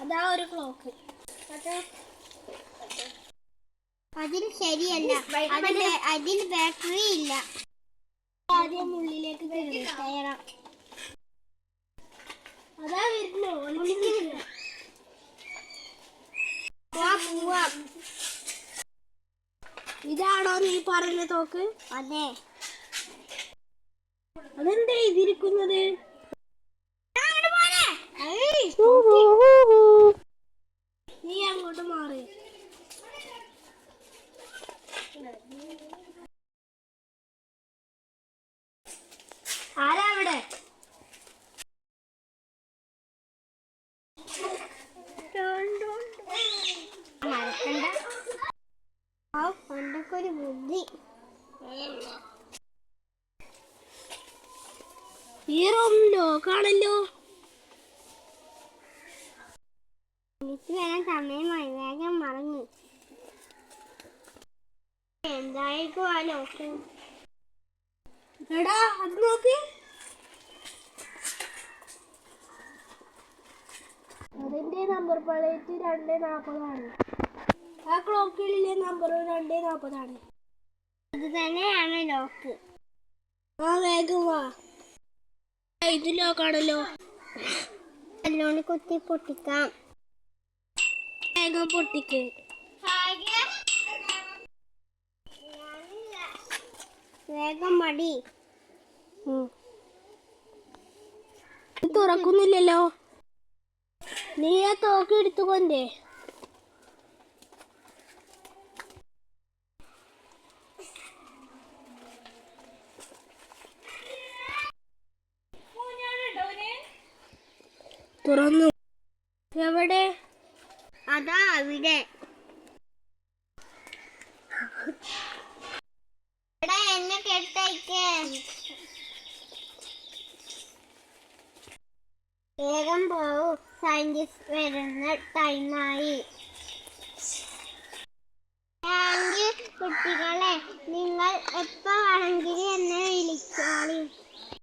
അതാ ഒരു ക്ലോക്ക്. അതിന് ശരിയല്ല. അതിന് അതിന് ബാറ്ററി ഇല്ല. ആദ്യം ഉള്ളിലേക്ക് കയറി അതാ വരുന്നു ഇതാണോ നീ പറഞ്ഞ തോക്ക്? അതെ. അതെന്താ ഇതിരിക്കുന്നത്? മാറി. ആരാ അവിടെ പണ്ടൊക്കെ ഒരു ബുദ്ധി ഈ റൂമിലോ? ലോക്കാണല്ലോ എനിക്ക് വരാൻ സമയമായി. വേഗം മറങ്ങി എന്തായിരിക്കും ആ ലോക്ക്? എടാ അത് നോക്ക്. അതിന്റെ നമ്പർ പ്ലേറ്റ് രണ്ട് നാൽപ്പതാണ് ആ ക്ലോക്കിലെ നമ്പർ രണ്ട് നാൽപ്പതാണ് ഇത് തന്നെയാണ് ലോക്ക്. ആ വേഗം വാ. ഇത് ലോക്കാണല്ലോ നല്ലോണം കുത്തി പൊട്ടിക്കാം. വേഗം പൊട്ടിക്ക്. വേഗം മടി. തുറക്കുന്നില്ലല്ലോ. നീ ആ തോക്ക് എടുത്തുകൊണ്ടേ തുറന്നു. അതാ അവിടെ. എടാ എന്നെ കെട്ടയക്കേ. വേഗം പോവൂ. സയന്റിസ്റ്റ് വരുന്ന ടൈമായി താങ്ക് യു കുട്ടികളെ. നിങ്ങൾ എപ്പോൾ ആണെങ്കിലും എന്നെ വിളിച്ചാളി.